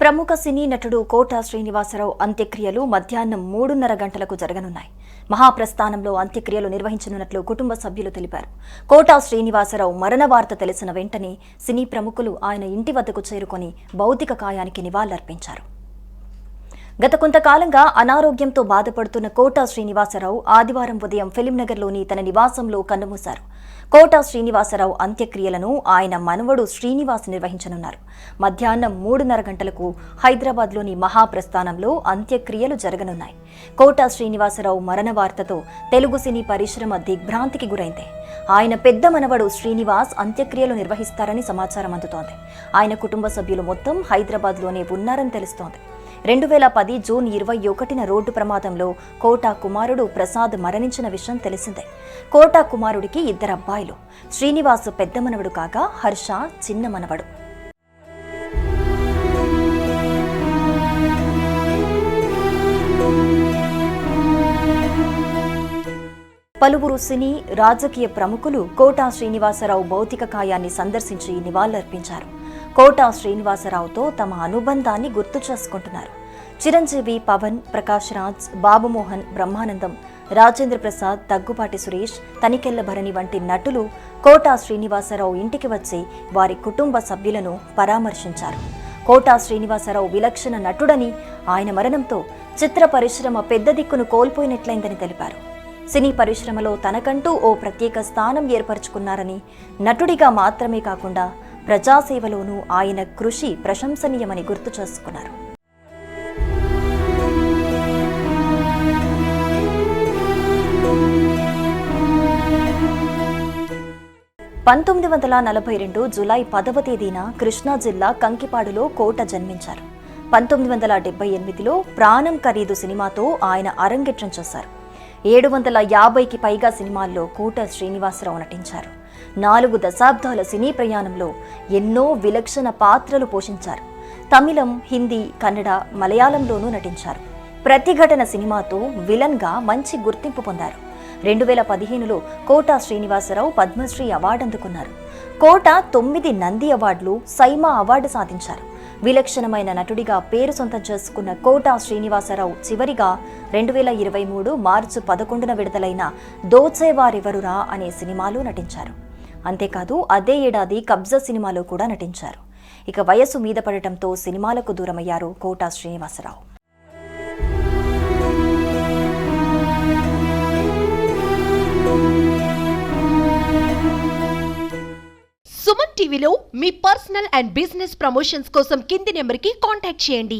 ప్రముఖ సినీ నటుడు కోట శ్రీనివాసరావు అంత్యక్రియలు మధ్యాహ్నం మూడున్నర గంటలకు జరగనున్నాయి. మహాప్రస్థానంలో అంత్యక్రియలు నిర్వహించనున్నట్లు కుటుంబ సభ్యులు తెలిపారు. కోటా శ్రీనివాసరావు మరణ వార్త తెలిసిన వెంటనే సినీ ప్రముఖులు ఆయన ఇంటి వద్దకు చేరుకొని భౌతిక కాయానికి నివాళులర్పించారు. గత కొంతకాలంగా అనారోగ్యంతో బాధపడుతున్న కోటా శ్రీనివాసరావు ఆదివారం ఉదయం ఫిలింనగర్లోని తన నివాసంలో కన్నుమూశారు. కోటా శ్రీనివాసరావు అంత్యక్రియలను ఆయన మనవడు శ్రీనివాస్ నిర్వహించనున్నారు. మధ్యాహ్నం మూడున్నర గంటలకు హైదరాబాద్లోని మహాప్రస్థానంలో అంత్యక్రియలు జరగనున్నాయి. కోటా శ్రీనివాసరావు మరణ వార్తతో తెలుగు సినీ పరిశ్రమ దిగ్భ్రాంతికి గురైంది. ఆయన పెద్ద మనవడు శ్రీనివాస్ అంత్యక్రియలు నిర్వహిస్తారని సమాచారం అందుతోంది. ఆయన కుటుంబ సభ్యులు మొత్తం హైదరాబాద్లోనే ఉన్నారని తెలుస్తోంది. రెండు వేల పది జూన్ ఇరవై ఒకటిన రోడ్డు ప్రమాదంలో కోటా కుమారుడు ప్రసాద్ మరణించిన విషయం తెలిసిందే. కోటా కుమారుడికి ఇద్దరు అబ్బాయిలు. శ్రీనివాస్ పెద్ద మనవడు కాగా హర్ష చిన్న మనవడు. పలువురు సినీ రాజకీయ ప్రముఖులు కోటా శ్రీనివాసరావు భౌతిక కాయాన్ని సందర్శించి నివాళులర్పించారు. కోటా శ్రీనివాసరావుతో తమ అనుబంధాన్ని గుర్తు చేసుకుంటున్నారు. చిరంజీవి పవన్ ప్రకాష్ రాజ్ బాబుమోహన్ బ్రహ్మానందం రాజేంద్ర ప్రసాద్ దగ్గుపాటి సురేష్ తనికెళ్ళ భరణి వంటి నటులు కోటా శ్రీనివాసరావు ఇంటికి వచ్చి వారి కుటుంబ సభ్యులను పరామర్శించారు. కోటా శ్రీనివాసరావు విలక్షణ నటుడని ఆయన మరణంతో చిత్ర పరిశ్రమ పెద్ద దిక్కును కోల్పోయినట్లయిందని తెలిపారు. సినీ పరిశ్రమలో తనకంటూ ఓ ప్రత్యేక స్థానం ఏర్పరచుకున్నారని నటుడిగా మాత్రమే కాకుండా ప్రజాసేవలోనూ ఆయన కృషి ప్రశంసనీయమని గుర్తు చేసుకున్నారు. పంతొమ్మిది వందల నలభై రెండు జులై పదవ తేదీన కృష్ణా జిల్లా కంకిపాడులో కోట జన్మించారు. పంతొమ్మిది వందల డెబ్బై ఎనిమిదిలో ప్రాణం ఖరీదు సినిమాతో ఆయన అరంగేట్రం చేశారు. ఏడు వందల యాభైకి పైగా సినిమాల్లో కోట శ్రీనివాసరావు నటించారు. నాలుగు దశాబ్దాల సినీ ప్రయాణంలో ఎన్నో విలక్షణ పాత్రలు పోషించారు. తమిళం హిందీ కన్నడ మలయాళంలోనూ నటించారు. ప్రతిఘటన సినిమాతో విలన్గా మంచి గుర్తింపు పొందారు. రెండు వేల పదిహేనులో కోటా శ్రీనివాసరావు పద్మశ్రీ అవార్డు అందుకున్నారు. కోట తొమ్మిది నంది అవార్డులు సైమా అవార్డు సాధించారు. విలక్షణమైన నటుడిగా పేరు సొంతం చేసుకున్న కోటా శ్రీనివాసరావు చివరిగా రెండు వేల ఇరవై మూడు మార్చి పదకొండున విడుదలైన దోచేవారెవరురా అనే సినిమాలో నటించారు. అంతేకాదు అదే ఏడాది కబ్జా సినిమాలో కూడా నటించారు. ఇక వయసు మీద పడటంతో సినిమాలకు దూరమయ్యారు కోటా శ్రీనివాసరావు. సుమన్ టీవీలో మీ పర్సనల్ అండ్ బిజినెస్ ప్రమోషన్స్ కోసం కింది నెంబర్కి కాంటాక్ట్ చేయండి.